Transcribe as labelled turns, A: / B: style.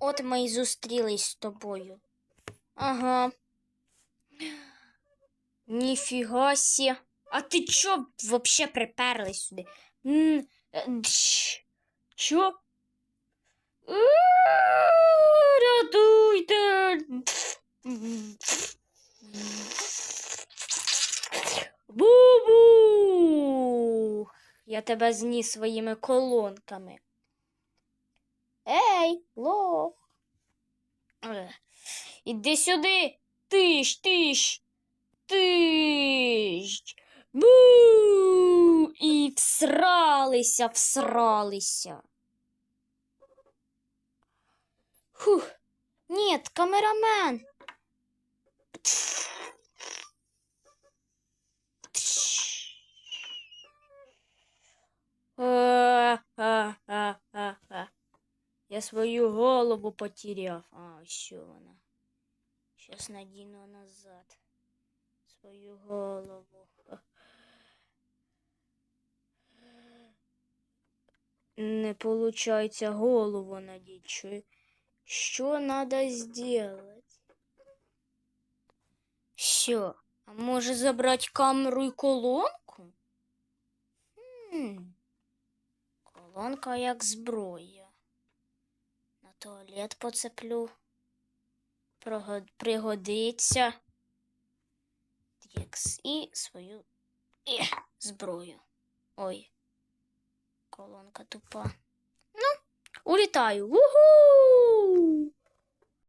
A: От ми й зустрілись з тобою. Ага. Ніфіга сі. А ти чо вообще приперлись сюди? Е. Чо? Е, Рятуйте. Бу-бу! Я тебе зніс своїми колонками. Ей, лох. Іди сюди. Тиш, тиш. Тиш. Бу! І всралися, всралися. Фух. Нет, камерамен. А-а-а-а. Я свою голову потеряв. А, що вона? Щас надіну назад. Свою голову. Не получается голову надеть. Що, надо сделать? Що? А може забрати камеру і колонку? Хм. Колонка як зброя. На туалет поцеплю. Пригодиться. І свою е, зброю. Ой. Колонка тупа. Ну, улітаю. Уху!